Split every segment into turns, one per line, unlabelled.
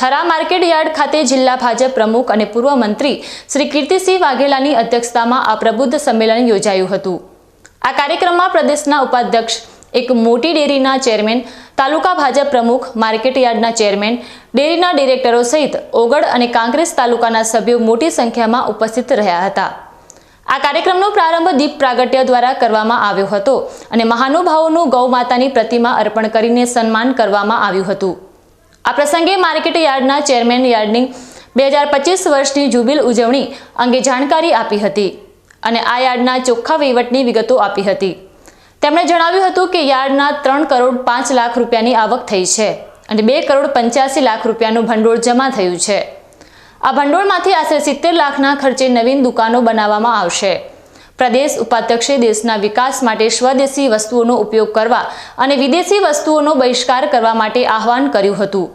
Thara market yard ખાતે જિલ્લા ભાજપ પ્રમુખ અને પૂર્વ મંત્રી શ્રી કીર્તિસિંહ વાઘેલાની અધ્યક્ષતામાં આ પ્રબુદ્ધ સંમેલન યોજાયું હતું. આ કાર્યક્રમમાં પ્રદેશના ઉપાધ્યક્ષ એક મોટી ડેરીના ચેરમેન, તાલુકા ભાજપ પ્રમુખ, માર્કેટ યાર્ડના ચેરમેન, ડેરીના ડિરેક્ટરો સહિત ઓગળ અને કાંગ્રેસ તાલુકાના સભ્યો મોટી સંખ્યામાં ઉપસ્થિત રહ્યા હતા. આ કાર્યક્રમનો પ્રારંભ દીપ પ્રાગટ્ય દ્વારા કરવામાં આવ્યો હતો અને મહાનુભાવોનું ગૌ માતાની પ્રતિમા અર્પણ કરીને સન્માન કરવામાં આવ્યું હતું. આ પ્રસંગે માર્કેટ યાર્ડના ચેરમેન યાર્ડની બે હજાર પચીસ વર્ષની જુબિલ ઉજવણી અંગે જાણકારી આપી હતી અને આ યાર્ડના ચોખ્ખા વહીવટની વિગતો આપી હતી. તેમણે જણાવ્યું હતું કે યાર્ડના ત્રણ કરોડ પાંચ લાખ રૂપિયાની આવક થઈ છે અને બે કરોડ પંચ્યાસી લાખ રૂપિયાનું ભંડોળ જમા થયું છે. આ ભંડોળમાંથી આશરે સિત્તેર લાખના ખર્ચે નવીન દુકાનો બનાવવામાં આવશે. પ્રદેશ ઉપાધ્યક્ષે દેશના વિકાસ માટે સ્વદેશી વસ્તુઓનો ઉપયોગ કરવા અને વિદેશી વસ્તુઓનો બહિષ્કાર કરવા માટે આહવાન કર્યું હતું,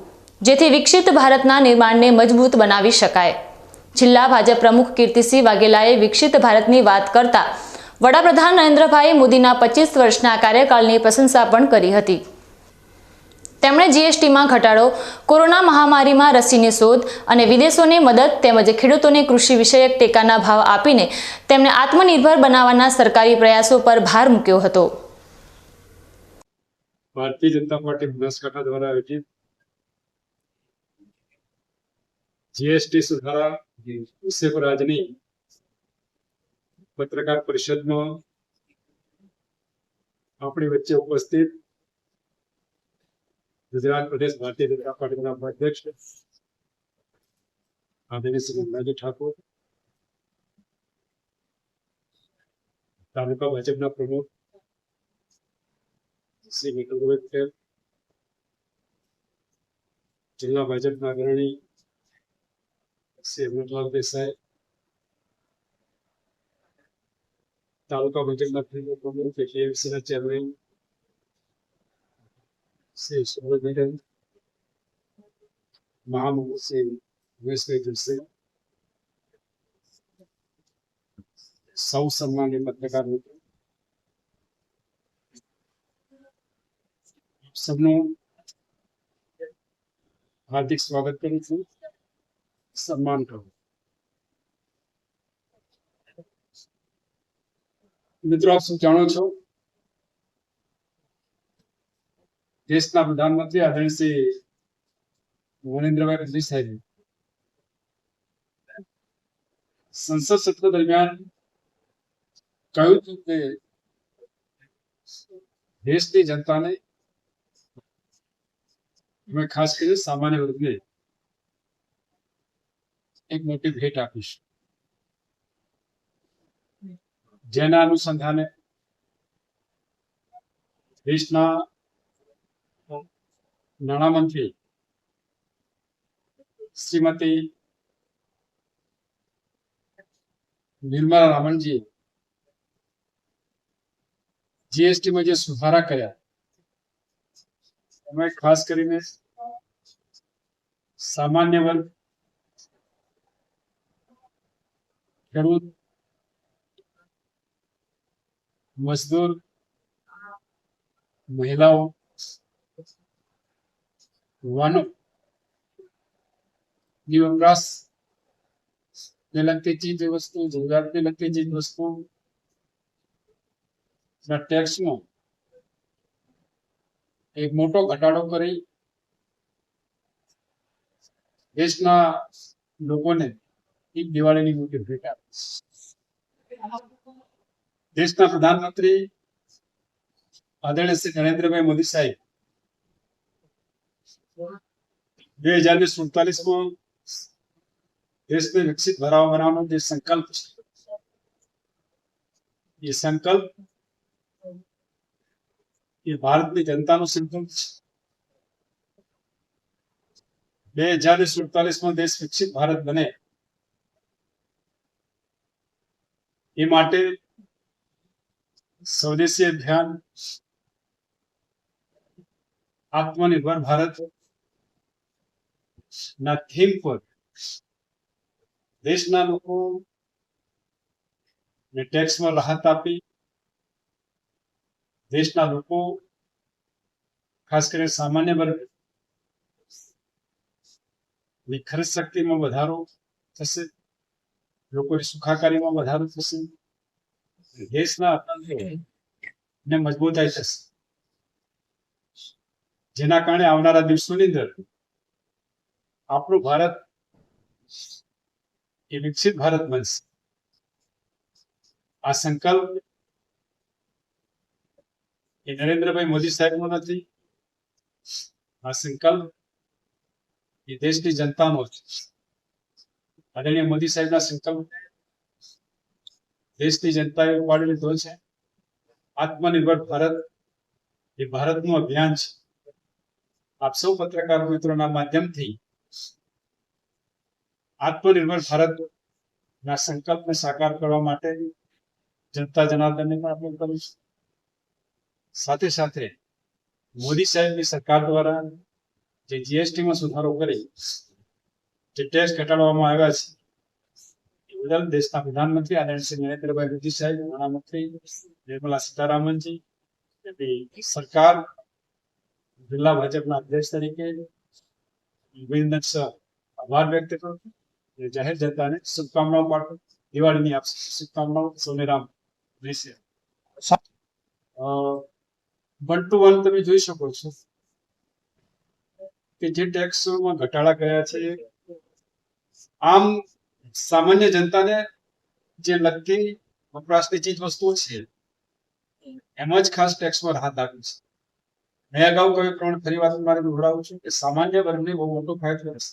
જેથી વિકસિત ભારતના નિર્માણને મજબૂત બનાવી શકાય. જિલ્લા ભાજપ પ્રમુખ કીર્તિસિંહ વાઘેલાએ વિકસિત ભારતની વાત કરતા વડાપ્રધાન નરેન્દ્રભાઈ મોદીના પચીસ વર્ષના કાર્યકાળની પ્રશંસા પણ કરી હતી. તેમણે જીએસટીમાં ઘટાડો, કોરોના મહામારીમાં રસીની શોધ અને વિદેશોને મદદ તેમજ ખેડૂતોને કૃષિ વિષયક ટેકાના ભાવ આપીને તેમને આત્મનિર્ભર બનાવવાના સરકારી પ્રયાસો પર ભાર મૂક્યો હતો.
ભારતીય જનતા પાર્ટી બનાસકાંઠા દ્વારા આયોજિત જીએસટી સુધારા વિષય પત્રકાર પરિષદમાં આપણી વચ્ચે ઉપસ્થિત ગુજરાત પ્રદેશ ભારતીય જનતા પાર્ટીના ઉપાધ્યક્ષ આદરણીય શ્રી ગંગાજી ઠાકોર તાલુકા ભાજપના પ્રમુખ શ્રી વિક્રમભાઈ પટેલ જિલ્લા ભાજપના અગ્રણી શ્રી અમૃતલાલ દેસાઈ તાલુકા ભાજપના પ્રમુખ એપીએમસીના ચેરમેન શ્રી શ્રી ઉમેશભાઈ જોશી સૌ સન્માનીય પત્રકાર મિત્રો સૌનું હાર્દિક સ્વાગત કરું છું સન્માન કરું મિત્રો આપ શું જાણો છો? દેશના પ્રધાનમંત્રી આદરણીય નરેન્દ્રભાઈ મોદી સાહેબ. સંસદ સત્ર દરમિયાન કહ્યું હતું કે દેશની જનતાને અમે ખાસ કરીને સામાન્ય વર્ગને એક મોટી ભેટ આપીશ. જેના અનુસંધાને દેશના નાણામંત્રી શ્રીમતી નિર્મલા રામનજી જીએસટીમાં જે સુધારા કર્યા, એમાં ખાસ કરીને સામાન્ય વર્ગ, ખેડૂત, મજદૂર, મહિલાઓ યુવાનો ની વપરાશ ને લગતી ચીજ વસ્તુ જરૂરિયાતને લગતી ચીજ વસ્તુ ટેક્સમાં એક મોટો ઘટાડો કરી દેશના લોકોને એક દિવાળીની મોટી ભેટ આપી દેશના પ્રધાનમંત્રી આદરણીય શ્રી નરેન્દ્રભાઈ મોદી સાહેબ બે હજાર ને સુડતાલીસમાં દેશને વિકસિત ભરાવા બનાવવાનો જે સંકલ્પ છે. એ સંકલ્પ એ ભારતની જનતાનો સંકલ્પ છે. બે હજાર ને સુડતાલીસમાં દેશ વિકસિત ભારત બને. એ માટે સ્વદેશી અભિયાન આત્મનિર્ભર ભારત ના થીમ પર દેશના લોકો ને ટેક્સમાં રાહત આપી દેશના લોકો ખાસ કરીને સામાન્ય વર્ગની ખર્ચ શક્તિમાં વધારો થશે લોકોની સુખાકારીમાં વધારો થશે દેશના અર્થતંત્રને મજબૂતાઈ થશે. જેના કારણે આવનારા દિવસોની અંદર આપણું ભારત એ વિકસિત ભારત બનશે. આ સંકલ્પ એ નરેન્દ્રભાઈ મોદી સાહેબનો નથી. આ સંકલ્પ એ દેશની જનતાનો છે. આદરણીય મોદી સાહેબના સંકલ્પ દેશની જનતાએ ઉપાડી લીધો છે. આત્મનિર્ભર ભારત એ ભારતનું અભિયાન છે. આપ સૌ પત્રકાર મિત્રોના માધ્યમથી આત્મનિર્ભર ભારત ના સંકલ્પને સાકાર કરવા માટે જનતા જનાર્દનને પણ અપીલ કરું છું. સાથે સાથે મોદી સાહેબની સરકાર દ્વારા જે જીએસટીમાં સુધારો કરી જે ટેક્સ ઘટાડવામાં આવ્યા છે, એ બદલ દેશના પ્રધાનમંત્રી આદરણીય શ્રી નરેન્દ્રભાઈ મોદી સાહેબ, નાણામંત્રી નિર્મલા સીતારામનજી સરકાર જિલ્લા ભાજપના અધ્યક્ષ તરીકે અભિનંદન સર આભાર વ્યક્ત કરું છું. જાહેર જનતાને શુભકામનાઓ પાઠવું દિવાળીની આપ શુભકામનાઓ સૌને રામ વિશે વન ટુ વન તમે જોઈ શકો છો કે જે ટેક્સમાં ઘટાડા કર્યા છે, આમ સામાન્ય જનતાને જે લગતી વપરાશની ચીજ વસ્તુઓ છે, એમાં જ ખાસ ટેક્સમાં રાહત આપી છે. મેં અગાઉ કહ્યું પ્રમાણે ફરી વાત મારે દોહરાવું છું. કે સામાન્ય વર્ગને બહુ મોટો ફાયદો રહેશે